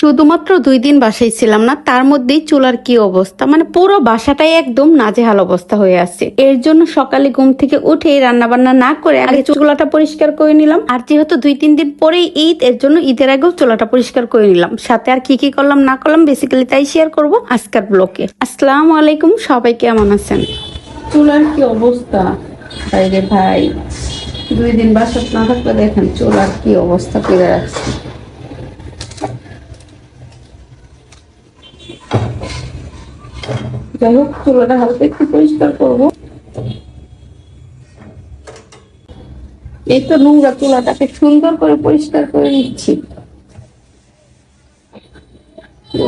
শুধুমাত্র দুই দিন বাসায় ছিলাম না, তার মধ্যেই চুলার কি অবস্থা? মানে পুরো বাসাটাই একদম নাজেহাল অবস্থা হয়ে আছে। এর জন্য সকালে ঘুম থেকে উঠে রান্না বান্না না করে আগে চুলাটা পরিষ্কার করে নিলাম। আর যেহেতু দুই, তিন দিন পরেই ঈদ, এর জন্য ঈদের আগেও চুলাটা পরিষ্কার করে নিলাম। সাথে আর কি কি করলাম, না করলাম বেসিক্যালি তাই শেয়ার করব আজকের ব্লকে আসসালামু আলাইকুম, সবাই কেমন আছেন? চুলার কি অবস্থা? বাইরে ভাই, দুই দিন বাসা না থাকলে দেখেন চুলার কি অবস্থা করে রাখছে যাই হোক চুলাটা হালকা একটু পরিষ্কার করব। এই তো নোংরা চুলাটাকে সুন্দর করে পরিষ্কার করে নিচ্ছি।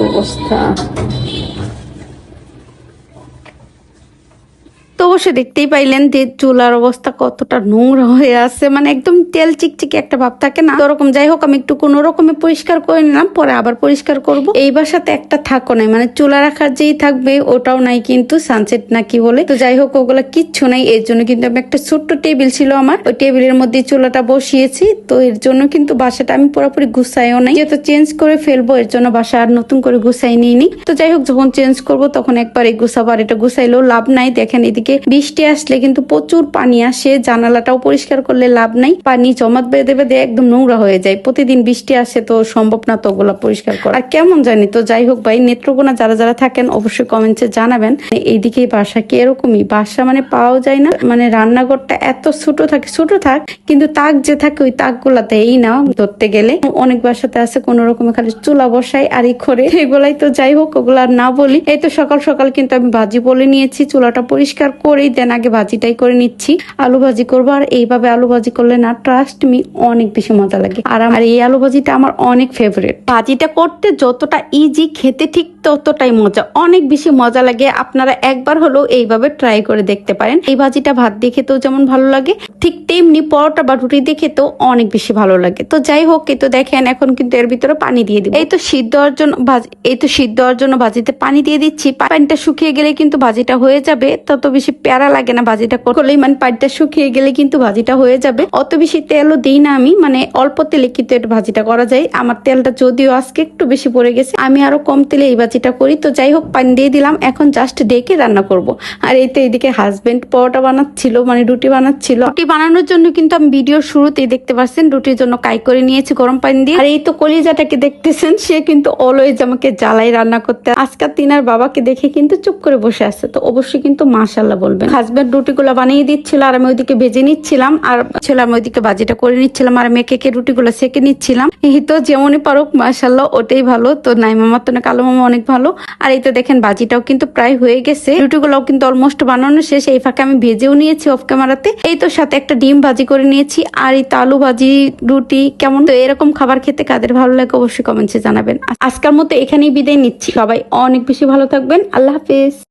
অবস্থা তো অবশ্যই দেখতেই পাইলেন যে চুলার অবস্থা কতটা নোংরা হয়ে আছে। মানে একদম তেল চিকচিকে একটা ভাব থাকে না। ওরকম যাই হোক, আমি একটু কোনো রকমে পরিষ্কার করে নিলাম, পরে আবার পরিষ্কার করব। এই বাসাতে একটা থাকো নাই মানে চুলা রাখার যেই থাকবে ওটাও নাই কিন্তু সানসেট না কি বলে। তো যাই হোক, ওগুলা কিচ্ছু নাই, এর জন্য কিন্তু আমি একটা ছোট্ট টেবিল ছিল আমার। ওই টেবিলের মধ্যে চুলাটা বসিয়েছি। তো এর জন্য কিন্তু বাসাটা আমি পুরোপুরি গুছাইও নাই। যেহেতু চেঞ্জ করে ফেলব, এর জন্য বাসা আর নতুন করে গুছাই নিইনি। তো যাই হোক, যখন চেঞ্জ করব, তখন একবার এই গুছাবার এটা গুছাইলেও লাভ নাই। দেখেন এদিকে বৃষ্টি আসলে কিন্তু প্রচুর পানি আসে, জানালাটাও পরিষ্কার করলে লাভ নাই, পানি জমাট বেঁধে বেঁধে একদম নোংরা হয়ে যায়। প্রতিদিন বৃষ্টি আসে তো সম্ভব না তো ওগুলা পরিষ্কার করা। আর কেমন জানি তো, যাই হোক ভাই, নেত্রকোনা যারা যারা থাকেন অবশ্যই কমেন্টসে জানাবেন। এইদিকে বাসা কি এরকমই? বাসা মানে পাওয়া যায় না মানে রান্নাঘরটা এত ছোট থাকে, ছোট থাক, কিন্তু তাক যে থাকে ওই তাকগুলা দেই না, ধরতে গেলে। অনেক বাসাতে আছে কোন রকমে খালি চুলা বসাই আর এই করে। এগুলাই তো যাই হোক, ওগুলা না বলি। এই তো সকাল সকাল কিন্তু আমি ভাজি বলে নিয়েছি, চুলাটা পরিষ্কার করেই দেন, আগে ভাজিটাই করে নিচ্ছি। আলু ভাজি করব, আর এইভাবে আলু ভাজি করলে না ট্রাস্ট মি অনেক বেশি মজা লাগে। আর আমার এই আলু ভাজিটা আমার অনেক ফেভারিট ভাজিটা করতে যতটা ইজি খেতে ঠিক ততটাই মজা। অনেক বেশি মজা লাগে। আপনারা একবার হলেও এইভাবে ট্রাই করে দেখতে পারেন। এই ভাজিটা ভাত দিয়ে খেতেও যেমন ভালো লাগে, ঠিক তেমনি পরোটা বা রুটি দিয়ে খেতেও অনেক বেশি ভালো লাগে। তো যাই হোক, এই তো দেখেন, এখন কিন্তু এর ভিতরে পানি দিয়ে দিব। এই তো সিদ্ধ ভাজি, এই তো সিদ্ধ জন্য ভাজিতে পানি দিয়ে দিচ্ছি। পানিটা শুকিয়ে গেলে কিন্তু ভাজিটা হয়ে যাবে। তত বেশি প্যারা লাগে না ভাজিটা করলেই মানে পানিটা শুকিয়ে গেলে কিন্তু ভাজিটা হয়ে যাবে। অত বেশি তেলও দিই না আমি মানে অল্প তেলে কিন্তু এটা ভাজিটা করা যায়। আমার তেলটা যদিও আজকে একটু বেশি পড়ে গেছে, আমি আরও কম তেলে এই ভাজিটা করি। তো যাই হোক, পানি দিয়ে দিলাম, এখন জাস্ট ডেকে রান্না করব। আর এই তো এইদিকে হাজবেন্ড পরোটা বানাচ্ছিল মানে রুটি বানাচ্ছিল। রুটি বানানোর জন্য কিন্তু আমি ভিডিওর শুরুতেই দেখতে পাচ্ছেন রুটির জন্য কাই করে নিয়েছি গরম পানি দিয়ে। আর এই তো কলিজাটাকে দেখতেছেন, সে কিন্তু অলওয়েজ আমাকে জ্বালাই রান্না করতে। আজকাল তিনার বাবাকে দেখে কিন্তু চুপ করে বসে আছে, তো অবশ্যই কিন্তু মাশাল্লাহ বলবেন? হাজবেন্ড রুটিগুলো বানিয়ে দিচ্ছিল আর আমি ওইদিকে ভেজে নিচ্ছিলাম আর ছিল আমি ওইদিকে ভাজিটা করে নিচ্ছিলাম আর মেকে কে রুটিগুলো সেকে নিচ্ছিলাম। তো যেমনই পারুক মাশাল্লাহ ওটাই ভালো। তো নাই মামার তো না, কালো মামা অনেক ভালো। আর এই তো দেখেন ভাজিটাও কিন্তু প্রায় হয়ে গেছে। রুটিগুলোও কিন্তু অলমোস্ট বানানো শেষ। এই ফাঁকে আমি ভেজেও নিয়েছি অফ ক্যামেরাতে এই তো সাথে একটা ডিম ভাজি করে নিয়েছি আর এই তো আলু ভাজি, রুটি, কেমন? তো এরকম খাবার খেতে কাদের ভালো লাগে অবশ্যই কমেন্টসে জানাবেন। আজকের মতো এখানেই বিদায় নিচ্ছি। সবাই অনেক বেশি ভালো থাকবেন। আল্লাহ হাফেজ।